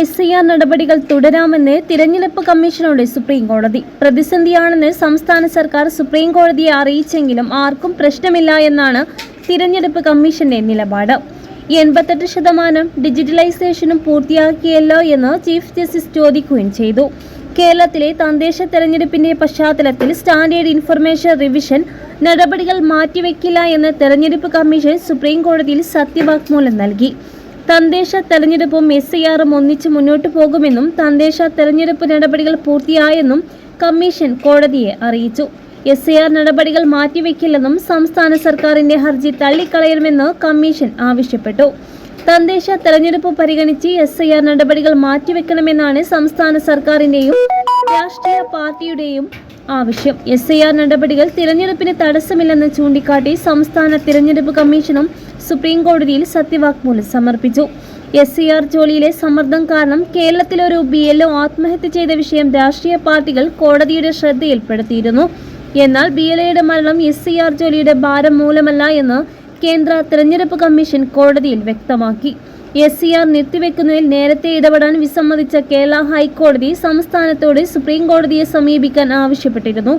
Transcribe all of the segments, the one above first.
S I R നടപടികൾ തുടരാമെന്ന് തിരഞ്ഞെടുപ്പ് കമ്മീഷനോട് സുപ്രീം കോടതി പ്രതിസന്ധിയാണെന്ന് സംസ്ഥാന സർക്കാർ സുപ്രീം കോടതിയെ അറിയിച്ചെങ്കിലും ആർക്കും പ്രശ്നമില്ല എന്നാണ് തിരഞ്ഞെടുപ്പ് കമ്മീഷന്റെ നിലപാട്. എൺപത്തെട്ട് ശതമാനം ഡിജിറ്റലൈസേഷനും പൂർത്തിയാക്കിയല്ലോ എന്ന് ചീഫ് ജസ്റ്റിസ് ചോദിക്കുകയും ചെയ്തു. കേരളത്തിലെ തദ്ദേശ തെരഞ്ഞെടുപ്പിന്റെ പശ്ചാത്തലത്തിൽ സ്റ്റാൻഡേർഡ് ഇൻഫർമേഷൻ റിവിഷൻ നടപടികൾ മാറ്റിവെക്കില്ല എന്ന് തെരഞ്ഞെടുപ്പ് കമ്മീഷൻ സുപ്രീം കോടതിയിൽ സത്യവാങ്മൂലം നൽകി. തദ്ദേശ തെരഞ്ഞെടുപ്പും എസ് ആറും ഒന്നിച്ച് മുന്നോട്ടു പോകുമെന്നും തദ്ദേശ തെരഞ്ഞെടുപ്പ് നടപടികൾ പൂർത്തിയായെന്നും കമ്മീഷൻ കോടതിയെ അറിയിച്ചു. എസ് ആർ നടപടികൾ മാറ്റിവെക്കില്ലെന്നും സംസ്ഥാന സർക്കാരിന്റെ ഹർജി തള്ളിക്കളയണമെന്ന് കമ്മീഷൻ ആവശ്യപ്പെട്ടു. തദ്ദേശ തെരഞ്ഞെടുപ്പ് പരിഗണിച്ച് എസ് നടപടികൾ മാറ്റിവെക്കണമെന്നാണ് സംസ്ഥാന സർക്കാരിന്റെയും രാഷ്ട്രീയ പാർട്ടിയുടെയും ആവശ്യം. എസ് ഐ ആർ നടപടികൾ തിരഞ്ഞെടുപ്പിന് തടസ്സമില്ലെന്ന് ചൂണ്ടിക്കാട്ടി സംസ്ഥാന തിരഞ്ഞെടുപ്പ് കമ്മീഷനും സുപ്രീം കോടതിയിൽ സത്യവാങ്മൂലം സമർപ്പിച്ചു. എസ് സി ആർ ജോലിയിലെ സമ്മർദ്ദം കാരണം കേരളത്തിലൊരു ബി എൽ ഒ ആത്മഹത്യ ചെയ്ത വിഷയം രാഷ്ട്രീയ പാർട്ടികൾ കോടതിയുടെ ശ്രദ്ധയിൽപ്പെടുത്തിയിരുന്നു. എന്നാൽ ബി എൽ എയുടെ മരണം എസ് സി ആർ ജോലിയുടെ ഭാരം മൂലമല്ല എന്ന് കേന്ദ്ര തിരഞ്ഞെടുപ്പ് കമ്മീഷൻ കോടതിയിൽ വ്യക്തമാക്കി. എസ് സി ആർ നിർത്തിവെക്കുന്നതിൽ നേരത്തെ ഇടപെടാൻ വിസമ്മതിച്ച കേരള ഹൈക്കോടതി സംസ്ഥാനത്തോട് സുപ്രീം കോടതിയെ സമീപിക്കാൻ ആവശ്യപ്പെട്ടിരുന്നു.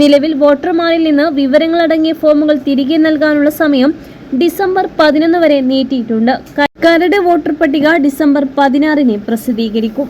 നിലവിൽ വോട്ടർമാരിൽ നിന്ന് വിവരങ്ങളടങ്ങിയ ഫോമുകൾ തിരികെ നൽകാനുള്ള സമയം ഡിസംബർ പതിനൊന്ന് വരെ നീട്ടിയിട്ടുണ്ട്. കരട് വോട്ടർ പട്ടിക ഡിസംബർ പതിനാറിന് പ്രസിദ്ധീകരിക്കും.